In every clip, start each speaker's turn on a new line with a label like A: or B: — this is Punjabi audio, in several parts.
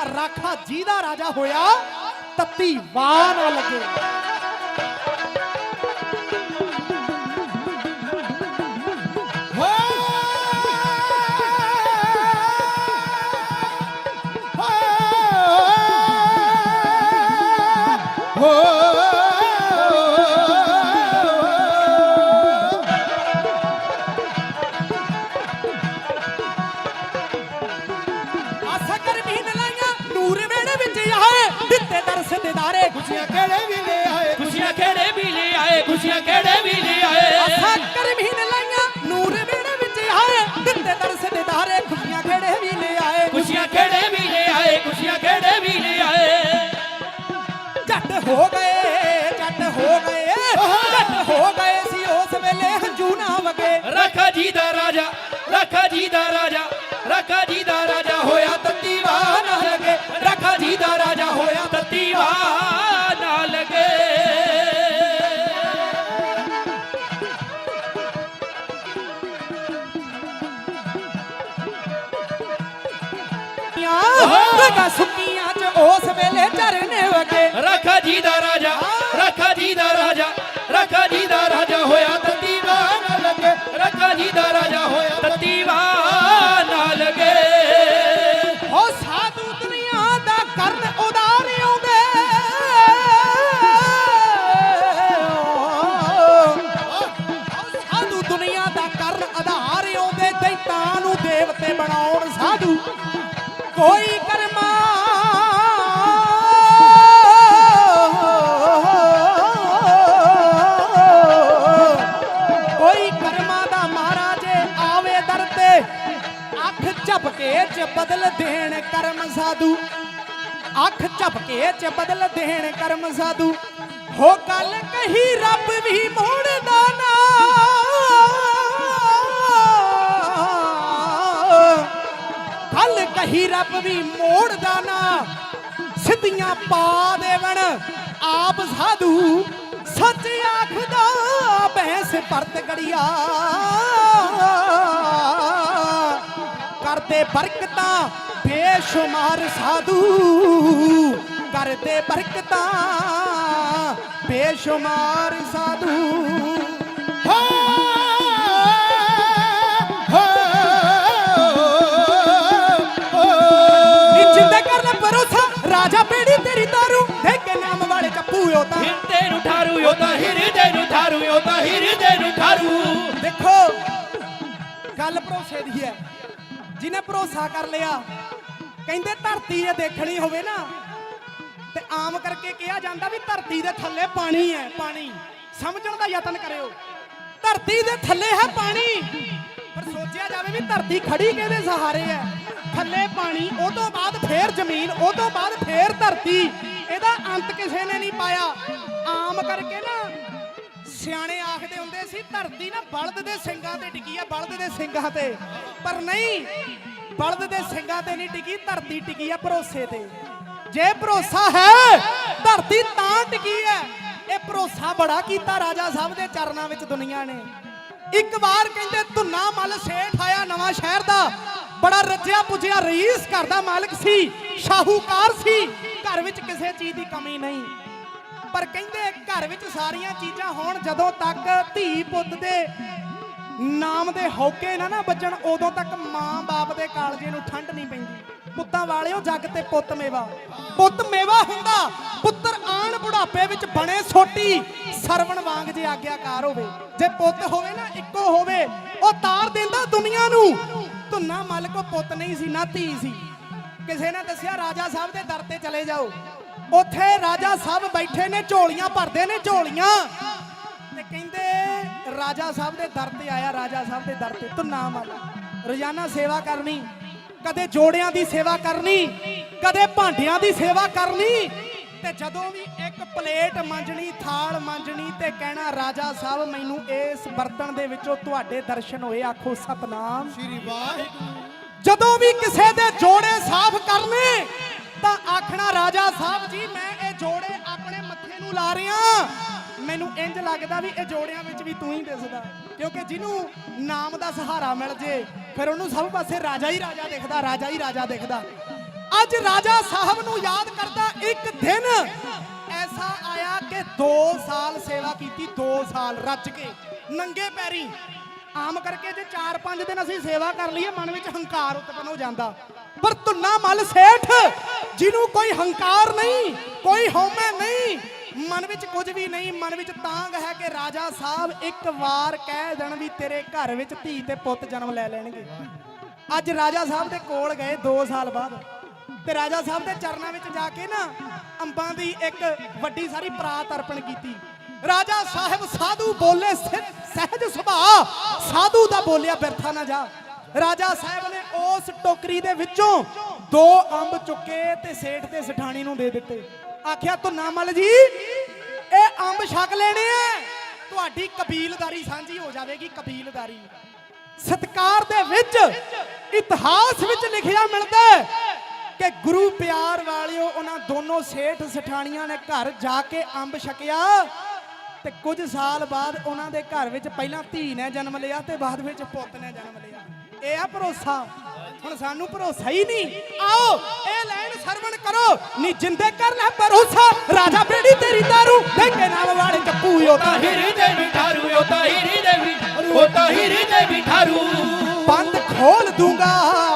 A: ਆਖਾ ਰਾਖਾ ਜਿਹਦਾ ਰਾਜਾ ਹੋਇਆ ਤੱਤੀ ਵਾਹ ਨਾ ਲੱਗੇ। ਖੁਸ਼ੀਆਂ ਕਿਹੜੇ ਵੀ ਲੈ ਆਏ?
B: ਖੁਸ਼ੀਆਂ ਕਿਹੜੇ ਵੀ ਲੈ ਆਏ? ਖੁਸ਼ੀਆਂ ਕਿਹੜੇ ਵੀ ਲੈ ਆਏ?
A: ਆਸਾ ਕਰ ਮਹੀਨ ਲਾਈਆਂ ਨੂਰ ਵੇੜੇ ਵਿੱਚ ਆਏ। ਦਿੱਤੇ ਦਰਸ ਦਿਦਾਰੇ ਖੁਸ਼ੀਆਂ ਕਿਹੜੇ ਵੀ ਲੈ ਆਏ?
B: ਖੁਸ਼ੀਆਂ ਕਿਹੜੇ ਵੀ ਲੈ ਆਏ? ਖੁਸ਼ੀਆਂ ਕਿਹੜੇ ਵੀ ਲੈ ਆਏ?
A: ਝੱਟ ਹੋ ਗਏ ਝੱਟ ਹੋ ਗਏ। ਝੱਟ ਹੋ ਗਏ ਸੀ ਉਸ ਵੇਲੇ ਹੰਝੂ ਨਾ ਵਗੇ।
B: ਰਾਖਾ ਜੀ ਦਾ ਰਾਜਾ ਰਾਖਾ ਜੀ ਦਾ ਰਾਜਾ ਰਾਖਾ ਜੀ ਦਾ ਰਾਜਾ ਹੋਇਆ ਤੱਤੀ ਵਾਹ ਨਾ ਲਗੇ। ਰਾਖਾ ਜੀ ਦਾ
A: ਝਰਨੇ ਵਗੇ
B: ਰਾਖਾ ਜੀ ਦਾ ਰਾਜਾ ਰਾਖਾ ਜੀ ਦਾ ਰਾਜਾ ਰਾਖਾ ਜੀ ਦਾ ਰਾਜਾ ਹੋਇਆ ਤੱਤੀ ਨਾ ਲਗੇ। ਰਾਖਾ ਜੀ ਦਾ ਰਾਜਾ ਹੋਇਆ ਤੱਤੀ ਨਾ ਲਗੇ।
A: ਹੋ ਸਾਧੂ ਦੁਨੀਆ ਦਾ ਕਰਨ ਉਦਾਰ ਆਉਂਦੇ। ਹੋ ਸਾਧੂ ਦੁਨੀਆ ਦਾ ਕਰਨ ਆਧਾਰ ਆਉਂਦੇ ਦੈਤਾਂ ਨੂੰ ਦੇਵਤੇ ਬਣਾਉਣ ਸਾਧੂ। ਕੋਈ ਬਦਲ ਦੇਣ ਕਰਮ ਸਾਧੂ। ਅੱਖ ਝਪਕੇ ਚ ਬਦਲ ਦੇਣ ਕਰਮ ਸਾਧੂ। ਹੋ ਕੱਲ ਕਹੀ ਰੱਬ ਵੀ ਮੋੜਦਾ ਨਾ। ਕੱਲ ਕਹੀ ਰੱਬ ਵੀ ਮੋੜਦਾ ਨਾ। ਸਿੱਧੀਆਂ ਪਾ ਦੇਵਣ ਆਪ ਸਾਧੂ। ਸੱਚ ਆਖਦਾ ਬੈਂਸ ਪਰਤ ਗੜੀਆ। ਕਰਦੇ ਬਰਕਤਾਂ ਬੇਸ਼ੁਮਾਰ ਸਾਧੂ ਕਰਦੇ ਬਰਕਤਾਂ ਬੇਸ਼ੁਮਾਰ ਸਾਧੂ। ਰਾਜਾ ਬੇੜੀ ਤੇਰੀ ਦੇ ਕੇ ਨਾਮ ਵਾਲੇ ਚੱਪੂ ਉਹ ਤਾਂ।
B: ਹਿਰਦੇ ਨੂੰ ਠਾਰੂ ਉਹਦਾ ਹਿਰਦੇ ਨੂੰ ਠਾਰੂ ਉਹਦਾ ਹਿਰਦੇ ਨੂੰ ਠਾਰੂ।
A: ਦੇਖੋ ਗੱਲ ਭਰੋਸੇ ਦੀ ਹੈ। ਜਿਹਨੇ ਭਰੋਸਾ ਕਰ ਲਿਆ, ਕਹਿੰਦੇ ਧਰਤੀ ਇਹ ਦੇਖਣੀ ਹੋਵੇ ਨਾ। ਤੇ ਆਮ ਕਰਕੇ ਕਿਹਾ ਜਾਂਦਾ ਵੀ ਧਰਤੀ ਦੇ ਥੱਲੇ ਪਾਣੀ ਹੈ, ਪਾਣੀ। ਸਮਝਣ ਦਾ ਯਤਨ ਕਰਿਓ। ਧਰਤੀ ਦੇ ਥੱਲੇ ਹੈ ਪਾਣੀ। ਪਰ ਸੋਚਿਆ ਜਾਵੇ ਵੀ ਧਰਤੀ ਖੜੀ ਕਿਹਦੇ ਸਹਾਰੇ ਹੈ? ਥੱਲੇ ਪਾਣੀ, ਉਹ ਤੋਂ ਬਾਅਦ ਫੇਰ ਜ਼ਮੀਨ, ਉਹ ਤੋਂ ਬਾਅਦ ਫੇਰ ਧਰਤੀ। ਇਹਦਾ ਅੰਤ ਕਿਸੇ ਨੇ ਨਹੀਂ ਪਾਇਆ। ਆਮ ਕਰਕੇ ਨਾ ਸਿਆਣੇ ਆਖਦੇ ਹੁੰਦੇ ਸੀ, ਧਰਤੀ ਨਾ ਬਲਦ ਦੇ ਸਿੰਗਾਂ ਤੇ ਟਿਕੀ ਆ, ਬਲਦ ਦੇ ਸਿੰਗਾਂ ਤੇ। ਪਰ ਨਹੀਂ, ਬਲਦ ਦੇ ਸਿੰਗਾਂ ਤੇ ਨਹੀਂ ਟਿਕੀ, ਧਰਤੀ ਟਿਕੀ ਆ ਭਰੋਸੇ ਤੇ। ਜੇ ਭਰੋਸਾ ਹੈ, ਧਰਤੀ ਤਾਂ ਟਿਕੀ ਹੈ। ਇਹ ਭਰੋਸਾ ਬੜਾ ਕੀਤਾ ਰਾਜਾ ਸਾਹਿਬ ਦੇ ਚਰਨਾਂ ਵਿੱਚ ਦੁਨੀਆ ਨੇ। ਇੱਕ ਵਾਰ ਕਹਿੰਦੇ, ਧੁੰਨਾ ਮਲ ਸੇਠ ਆਇਆ ਨਵਾਂ ਸ਼ਹਿਰ ਦਾ। ਬੜਾ ਰੱਜਿਆ ਪੁੱਜਿਆ, ਰਈਸ ਘਰ ਦਾ ਮਾਲਕ ਸੀ, ਸ਼ਾਹੂਕਾਰ ਸੀ। ਘਰ ਵਿੱਚ ਕਿਸੇ ਚੀਜ਼ ਦੀ ਕਮੀ ਨਹੀਂ। ਪਰ ਕਹਿੰਦੇ ਘਰ ਵਿੱਚ ਸਾਰੀਆਂ ਚੀਜ਼ਾਂ ਹੋਣ ਜਦੋਂ ਤੱਕ ਧੀ ਪੁੱਤ ਦੇ ਨਾਮ ਦੇ ਹੌਕੇ ਨਾ ਨਾ ਵੱਜਣ ਉਦੋਂ ਤੱਕ ਮਾਂ-ਬਾਪ ਦੇ ਕਾਲਜੇ ਨੂੰ ਠੰਡ ਨਹੀਂ ਪੈਂਦੀ। ਪੁੱਤਾਂ ਵਾਲਿਓ, ਜੱਗ ਤੇ ਪੁੱਤ ਮੇਵਾ। ਪੁੱਤ ਮੇਵਾ ਹੁੰਦਾ, ਪੁੱਤਰ ਆਣ ਬੁਢਾਪੇ ਵਿੱਚ ਬਣੇ ਸੋਟੀ, ਸਰਵਣ ਵਾਂਗ ਜੇ ਆਗਿਆਕਾਰ ਹੋਵੇ। ਜੇ ਪੁੱਤ ਹੋਵੇ ਨਾ, ਇੱਕੋ ਹੋਵੇ, ਉਹ ਤਾਰ ਦਿੰਦਾ ਦੁਨੀਆ ਨੂੰ। ਧੁੰਨਾ ਮੱਲ ਕੋ ਪੁੱਤ ਨਹੀਂ ਸੀ, ਨਾ ਧੀ ਸੀ। ਕਿਸੇ ਨੇ ਦੱਸਿਆ, ਰਾਜਾ ਸਾਹਿਬ ਦੇ ਦਰ ਤੇ ਚਲੇ ਜਾਓ। ਉੱਥੇ ਰਾਜਾ ਸਾਹਿਬ ਬੈਠੇ ਨੇ ਝੋਲੀਆਂ ਭਰਦੇ ਨੇ ਝੋਲੀਆਂ। ਤੇ ਕਹਿੰਦੇ ਰਾਜਾ ਸਾਹਿਬ ਦੇ ਦਰ ਤੇ ਆਇਆ ਰਾਜਾ ਸਾਹਿਬ ਦੇ ਦਰ ਤੇ ਧੁੰਨਾ ਮੱਲ ਰੋਜ਼ਾਨਾ ਸੇਵਾ ਕਰਨੀ ਕਦੇ ਜੋੜਿਆਂ ਦੀ ਸੇਵਾ ਕਰਨੀ ਕਦੇ ਭਾਂਡਿਆਂ ਦੀ ਸੇਵਾ ਕਰਨੀ। ਤੇ ਜਦੋਂ ਵੀ ਇੱਕ ਪਲੇਟ ਮਾਂਜਣੀ ਥਾਲ ਮਾਂਜਣੀ ਤੇ ਕਹਿਣਾ ਰਾਜਾ ਸਾਹਿਬ ਮੈਨੂੰ ਇਸ ਬਰਤਨ ਦੇ ਵਿੱਚੋਂ ਤੁਹਾਡੇ ਦਰਸ਼ਨ ਹੋਏ ਆਖੋ ਸਤਨਾਮ।
C: ਸ਼੍ਰੀ ਵਾਹਿਗੁਰੂ।
A: ਜਦੋਂ ਵੀ ਕਿਸੇ ਦੇ ਜੋੜੇ ਸਾਫ਼ ਕਰਨੇ ਤਾਂ ਰਾਜਾ ਸਾਹਿਬ ਜੀ, ਮੈਂ ਇਹ ਜੋੜੇ ਆਪਣੇ ਮੱਥੇ ਨੂੰ ਲਾ ਰਿਆ ਮੈਨੂੰ ਇੰਜ ਲੱਗਦਾ ਵੀ ਇਹ ਜੋੜਿਆਂ ਵਿੱਚ ਵੀ ਤੂੰ ਹੀ ਦਿਸਦਾ। ਕਿਉਂਕਿ ਜਿਹਨੂੰ ਨਾਮ ਦਾ ਸਹਾਰਾ ਮਿਲ ਜੇ, ਫਿਰ ਉਹਨੂੰ ਸਭ ਪਾਸੇ ਰਾਜਾ ਹੀ ਰਾਜਾ ਦਿਖਦਾ, ਰਾਜਾ ਹੀ ਰਾਜਾ ਦਿਖਦਾ। ਅੱਜ ਰਾਜਾ ਸਾਹਿਬ ਨੂੰ ਯਾਦ ਕਰਦਾ ਇੱਕ ਦਿਨ। ਐਸਾ ਆਇਆ ਕਿ 2 ਸਾਲ ਸੇਵਾ ਕੀਤੀ 2 ਸਾਲ ਰੱਜ ਕੇ, ਨੰਗੇ ਪੈਰੀ। ਆਮ ਕਰਕੇ ਜੇ 4-5 ਦਿਨ ਅਸੀਂ ਸੇਵਾ ਕਰ ਲਈਏ, ਮਨ ਵਿੱਚ ਹੰਕਾਰ ਉਤਪਨ ਹੋ ਜਾਂਦਾ। ਪਰ ਧੁੰਨਾ ਮਲ ਸੇਠ, ਜਿਹਨੂੰ ਕੋਈ ਹੰਕਾਰ ਨਹੀਂ, ਕੋਈ ਹਉਮੈ ਨਹੀਂ, ਮਨ ਵਿੱਚ ਕੁਝ ਵੀ ਨਹੀਂ, ਮਨ ਵਿੱਚ ਤਾਂਗ ਹੈ ਕਿ ਰਾਜਾ ਸਾਹਿਬ ਇੱਕ ਵਾਰ ਕਹਿ ਦੇਣ ਵੀ ਤੇਰੇ ਘਰ ਵਿੱਚ ਧੀ ਤੇ ਪੁੱਤ ਜਨਮ ਲੈ ਲੈਣਗੇ। ਅੱਜ ਰਾਜਾ ਸਾਹਿਬ ਦੇ ਕੋਲ ਗਏ 2 ਸਾਲ ਬਾਅਦ ਤੇ ਰਾਜਾ ਸਾਹਿਬ ਦੇ ਚਰਨਾਂ ਵਿੱਚ ਜਾ ਕੇ ਨਾ ਅੰਬਾਂ ਦੀ ਇੱਕ ਵੱਡੀ ਸਾਰੀ ਪ੍ਰਾਤ ਅਰਪਣ ਕੀਤੀ। ਰਾਜਾ ਸਾਹਿਬ ਸਾਧੂ ਬੋਲੇ ਸਹਿਜ ਸੁਭਾਅ, ਸਾਧੂ ਦਾ ਬੋਲਿਆ ਬਿਰਥਾ ਨਾ ਜਾ। ਰਾਜਾ ਸਾਹਿਬ ਨੇ ਉਸ ਟੋਕਰੀ ਦੇ ਵਿੱਚੋਂ ਦੋ ਅੰਬ ਚੁੱਕੇ ਤੇ ਸੇਠ ਤੇ ਸਠਾਣੀ ਨੂੰ ਦੇ ਦਿੱਤੇ। ਆਖਿਆ ਧੁੰਨਾ ਮਲ ਜੀ, ਇਹ ਅੰਬ ਛਕ ਲੈਣੇ ਆ ਤੁਹਾਡੀ ਕਬੀਲਦਾਰੀ ਸਾਂਝੀ ਹੋ ਜਾਵੇਗੀ, ਕਬੀਲਦਾਰੀ। ਸਤਕਾਰ ਦੇ ਵਿੱਚ, ਇਤਿਹਾਸ ਵਿੱਚ ਲਿਖਿਆ ਮਿਲਦਾ ਕਿ ਗੁਰੂ ਪਿਆਰ ਵਾਲਿਓ, ਉਹਨਾਂ ਦੋਨੋਂ ਸੇਠ ਸਠਾਣੀਆਂ ਨੇ ਘਰ ਜਾ ਕੇ ਅੰਬ ਛਕਿਆ ਤੇ ਕੁਝ ਸਾਲ ਬਾਅਦ ਉਹਨਾਂ ਦੇ ਘਰ ਵਿੱਚ ਪਹਿਲਾਂ ਧੀ ਨੇ ਜਨਮ ਲਿਆ ਤੇ ਬਾਅਦ ਵਿੱਚ ਪੁੱਤ ਨੇ ਜਨਮ ਲਿਆ। ਇਹ ਆ ਭਰੋਸਾ। ਹੁਣ ਸਾਨੂੰ ਭਰੋਸਾ ਹੀ ਨਹੀਂ। ਆਓ ਇਹ ਲਾਈਨ ਸਰਵਣ ਕਰੋ। ਨੀ ਜਿੰਦੇ ਕਰ ਲੈ ਭਰੋਸਾ ਰਾਜਾ ਬੇੜੀ ਤੇਰੀ ਦਾਰੂ ਦੇਖੇ ਨਾਮ ਵਾਲੇ ਚੱਪੂ ਯੋਤਾ
B: ਤਾਹਿਰੀ ਦੇ ਮਿਠਾਰੂ ਓ ਤਾਹਿਰੀ ਦੇ ਮਿਠਾਰੂ ਓ ਤਾਹਿਰੀ ਦੇ ਮਿਠਾਰੂ
A: ਬੰਦ ਖੋਲ ਦੂੰਗਾ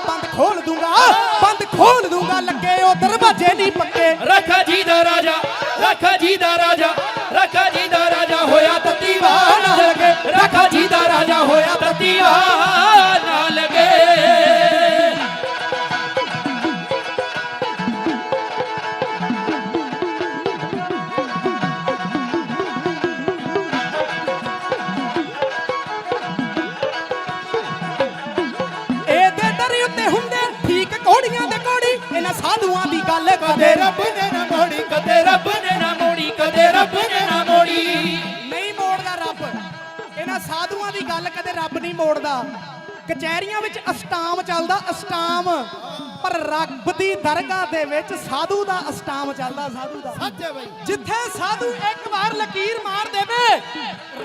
A: ਬੰਦ ਖੋਲ ਦੂੰਗਾ ਬੰਦ ਖੋਲ ਦੂੰਗਾ ਲੱਗੇ ਉਹ ਦਰਵਾਜ਼ੇ ਨਹੀਂ ਪੱਕੇ।
B: ਰਖਾ ਜੀ ਦਾ ਰਾਜਾ ਰਖਾ ਜੀ ਦਾ ਰਾਜਾ। ਰਖਾ ਜੀ ਦਾ ਰਾਜਾ ਹੋਇਆ ਤਤੀਵਾ ਨਾ ਲਗੇ। ਰਖਾ ਜੀ ਦਾ ਰਾਜਾ ਹੋਇਆ ਤਤੀਵਾ ਨਾ ਲਗੇ।
A: ਇਹਦੇ ਦਰ ਉੱਤੇ ਹੁੰਦੇ ਠੀਕ ਘੋੜੀਆਂ ਦੇ ਘੋੜੀ, ਇਹਨਾਂ ਸਾਧੂਆਂ ਦੀ ਗੱਲ
B: ਕਦੇ ਰੱਬ ਨੇ ਨਾ ਮੋੜੀ ਕਦੇ ਰੱਬ
A: ਇਹਨਾਂ ਸਾਧੂਆਂ ਦੀ ਗੱਲ ਕਦੇ ਰੱਬ ਨਹੀਂ ਮੋੜਦਾ। ਕਚਹਿਰੀਆਂ ਵਿੱਚ ਅਸ਼ਟਾਮ ਚੱਲਦਾ ਅਸ਼ਟਾਮ। ਪਰ ਰੱਬ ਦੀ ਦਰਗਾਹ ਦੇ ਵਿੱਚ ਸਾਧੂ ਦਾ ਅਸ਼ਟਾਮ ਚੱਲਦਾ ਸਾਧੂ ਦਾ।
B: ਸੱਚੇ ਬਈ।
A: ਜਿੱਥੇ ਸਾਧੂ ਇੱਕ ਵਾਰ ਲਕੀਰ ਮਾਰ ਦੇਵੇ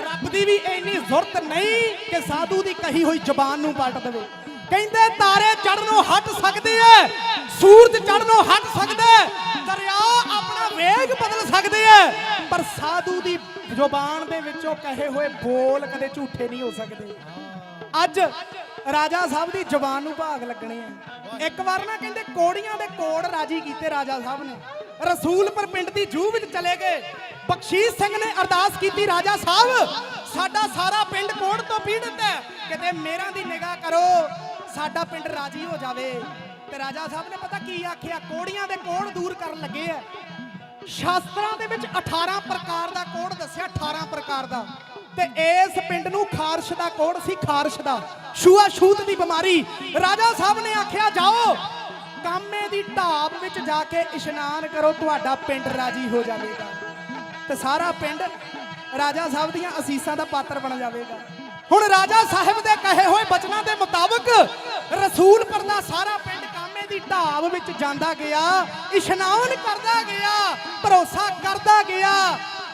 A: ਰੱਬ ਦੀ ਵੀ ਇੰਨੀ ਜ਼ੁਰਤ ਨਹੀਂ ਕਿ ਸਾਧੂ ਦੀ ਕਹੀ ਹੋਈ ਜ਼ਬਾਨ ਨੂੰ ਪਲਟ ਦੇਵੇ। ਕਹਿੰਦੇ ਤਾਰੇ ਚੜਨੋਂ ਹਟ ਸਕਦੇ ਐ ਸੂਰਜ ਚੜਨੋਂ ਹਟ ਸਕਦਾ ਹੈ, ਦਰਿਆ ਵੇਗ ਬਦਲ ਸਕਦੇ ਐ ਪਰ ਸਾਧੂ ਦੀ ਜ਼ੁਬਾਨ ਦੇ ਵਿੱਚੋਂ ਕਹੇ ਹੋਏ ਬੋਲ ਕਦੇ ਝੂਠੇ ਨਹੀਂ ਹੋ ਸਕਦੇ। ਅੱਜ ਰਾਜਾ ਸਾਹਿਬ ਦੀ ਜ਼ੁਬਾਨ ਨੂੰ ਭਾਗ ਲੱਗਣੇ ਆ। ਇੱਕ ਵਾਰ ਨਾ ਕਹਿੰਦੇ ਕੋੜੀਆਂ ਦੇ ਕੋੜ ਰਾਜੀ ਕੀਤੇ ਰਾਜਾ ਸਾਹਿਬ ਨੇ। ਰਸੂਲਪੁਰ ਪਿੰਡ ਦੀ ਜੂਹ ਵਿੱਚ ਚਲੇ ਗਏ। ਬਖਸ਼ੀਸ਼ ਸਿੰਘ ਨੇ ਅਰਦਾਸ ਕੀਤੀ, ਰਾਜਾ ਸਾਹਿਬ, ਸਾਡਾ ਸਾਰਾ ਪਿੰਡ ਕੋੜ ਤੋਂ ਪੀੜਤ ਹੈ। ਕਿਤੇ ਮੇਰਾ ਦੀ ਨਿਗਾਹ ਕਰੋ, ਸਾਡਾ ਪਿੰਡ ਰਾਜੀ ਹੋ ਜਾਵੇ। ਤੇ ਰਾਜਾ ਸਾਹਿਬ ਨੇ ਪਤਾ ਕੀ ਆਖਿਆ? ਕੋੜੀਆਂ ਦੇ ਕੋੜ ਦੂਰ ਕਰਨ ਲੱਗੇ ਆ। ਸ਼ਾਸਤਰਾਂ ਦੇ ਵਿੱਚ 18 ਪ੍ਰਕਾਰ ਦਾ ਕੋਡ ਦੱਸਿਆ 18 ਪ੍ਰਕਾਰ ਦਾ। ਤੇ ਇਸ ਪਿੰਡ ਨੂੰ ਖਾਰਸ਼ ਦਾ ਕੋਡ ਸੀ, ਖਾਰਸ਼ ਦਾ। ਛੂਆ ਛੂਤ ਦੀ ਬਿਮਾਰੀ। ਰਾਜਾ ਸਾਹਿਬ ਨੇ ਆਖਿਆ, ਜਾਓ, ਕਾਮੇ ਦੀ ਢਾਬ ਵਿੱਚ ਜਾ ਕੇ ਇਸ਼ਨਾਨ ਕਰੋ, ਤੁਹਾਡਾ ਪਿੰਡ ਰਾਜੀ ਹੋ ਜਾਵੇਗਾ। ਤੇ ਸਾਰਾ ਪਿੰਡ ਰਾਜਾ ਸਾਹਿਬ ਦੀਆਂ ਅਸੀਸਾਂ ਦਾ ਪਾਤਰ ਬਣ ਜਾਵੇਗਾ। ਹੁਣ ਰਾਜਾ ਸਾਹਿਬ ਦੇ ਕਹੇ ਹੋਏ ਬਚਨਾਂ ਦੇ ਮੁਤਾਬਕ ਰਸੂਲ ਦਾ ਸਾਰਾ ਦੀ ਢਾਬ ਵਿੱਚ ਜਾਂਦਾ ਗਿਆ, ਇਸ਼ਨਾਨ ਕਰਦਾ ਗਿਆ, ਭਰੋਸਾ ਕਰਦਾ ਗਿਆ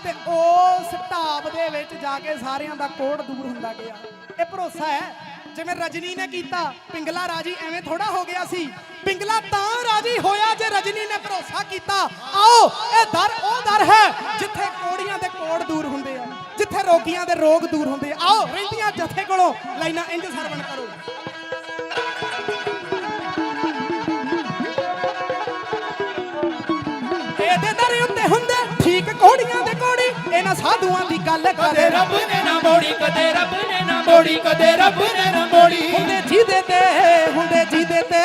A: ਤੇ ਉਸ ਢਾਬ ਦੇ ਵਿੱਚ ਜਾ ਕੇ ਸਾਰਿਆਂ ਦਾ ਕੋੜ ਦੂਰ ਹੁੰਦਾ ਗਿਆ। ਇਹ ਭਰੋਸਾ ਹੈ, ਜਿਵੇਂ ਰਜਨੀ ਨੇ ਕੀਤਾ, ਪਿੰਗਲਾ ਰਾਜੀ ਐਵੇਂ ਥੋੜਾ ਹੋ ਗਿਆ ਸੀ। ਪਿੰਗਲਾ ਤਾਂ ਰਾਜੀ ਹੋਇਆ ਜੇ ਰਜਨੀ ਨੇ ਭਰੋਸਾ ਕੀਤਾ। ਆਓ, ਇਹ ਦਰ, ਉਹ ਦਰ ਹੈ ਜਿੱਥੇ ਕੋੜੀਆਂ ਦੇ ਕੋੜ ਦੂਰ ਹੁੰਦੇ ਆ, ਜਿੱਥੇ ਰੋਗੀਆਂ ਦੇ ਰੋਗ ਦੂਰ ਹੁੰਦੇ ਆ। ਆਓ, ਰਹਿੰਦੀਆਂ ਜਥੇ ਕੋਲੋਂ ਲਾਈਨਾਂ ਇੰਜ ਸਰਵਣ ਕਰੋ। ਸਾਧੂਆਂ ਦੀ ਗੱਲ
B: ਕਦੇ
A: ਕਰੇ।
B: ਰੱਬ ਨੇ ਨਾ ਮੋੜੀ ਕਦੇ ਰੱਬ ਨੇ ਨਾ ਮੋੜੀ ਕਦੇ ਰੱਬ ਨੇ ਨਾ ਮੋੜੀ।
A: ਹੁੰਦੇ ਜਿਹਦੇ ਤੇ ਹੁੰਦੇ ਜਿਹਦੇ ਤੇ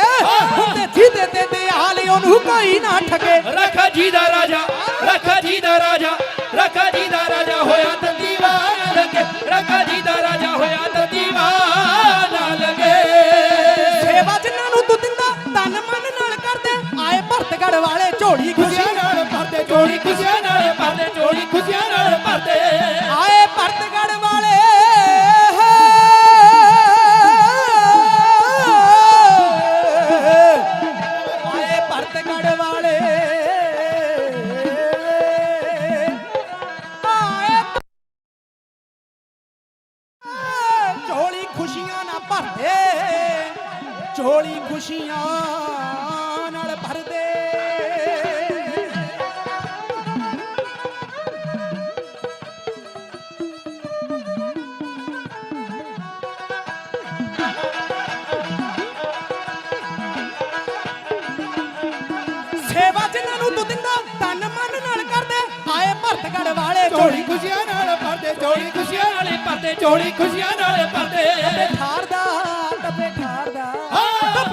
A: ਹੁੰਦੇ ਜਿਹਦੇ ਤੇ ਦਿਆਲ ਉਹਨੂੰ ਕੋਈ ਨਾ ਠਗੇ।
B: ਰਖਾ ਜੀ ਦਾ ਰਾਜਾ ਰਖਾ ਜੀ ਦਾ ਰਾਜਾ ਰਖਾ ਜੀ ਦਾ ਰਾਜਾ ਹੋਇਆ ਤਾਂ ਦੀਵਾਨਾ ਲਗੇ। ਰਖਾ ਜੀ ਦਾ ਰਾਜਾ ਹੋਇਆ ਤਾਂ ਦੀਵਾਨਾ ਲਗੇ।
A: ਸੇਵਾ ਜਿਨ੍ਹਾਂ ਨੂੰ ਤੂੰ ਦਿੰਦਾ ਤਨ ਮਨ ਨਾਲ ਕਰਦੇ। ਆਏ ਭਰਤਗੜ ਵਾਲੇ ਝੋਲੀ ਖੁਸ਼ੀ
B: ਖੁਸ਼ੀਆਂ ਨਾਲ ਭਰਦੇ। ਸੇਵਾ ਜਿੰਨਾਂ ਨੂੰ ਤੂੰ ਦਿੰਦਾ ਤਨ ਮਨ ਨਾਲ ਕਰਦੇ।
A: ਆਏ ਭਰਤਗੜ ਵਾਲੇ ਚੋੜੀ ਖੁਸ਼ੀਆਂ ਨਾਲ ਭਰਦੇ ਚੋੜੀ ਖੁਸ਼ੀਆਂ ਨਾਲੇ ਭਰਦੇ
B: ਚੋੜੀ ਖੁਸ਼ੀਆਂ ਨਾਲੇ ਭਰਦੇ।
A: ਥਾਰਦਾ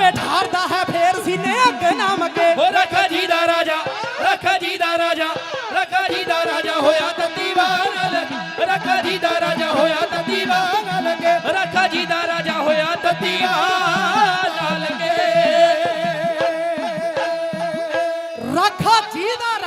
A: ਵੇ
B: ਹੈ
A: ਫੇਰ ਸੀਨੇ ਅੱਗ ਨਾ ਮੱਗੇ
B: ਓ ਰੱਖਾ ਜੀ ਦਾ ਰਾਜਾ ਰੱਖਾ ਜੀ ਦਾ ਰਾਜਾ ਰੱਖਾ ਜੀ ਦਾ ਰਾਜਾ ਹੋਇਆ ਤਾਂ ਦੀਵਾਨਾ ਲੱਗੇ ਜੀ ਦਾ ਰਾਜਾ ਹੋਇਆ ਤਾਂ ਦੀਵਾਨਾ ਲੱਗੇ ਰੱਖਾ ਜੀ ਦਾ ਰਾਜਾ ਹੋਇਆ ਤਾਂ ਦੀਵਾਨਾ ਲੱਗੇ ਰੱਖਾ ਜੀ ਦਾ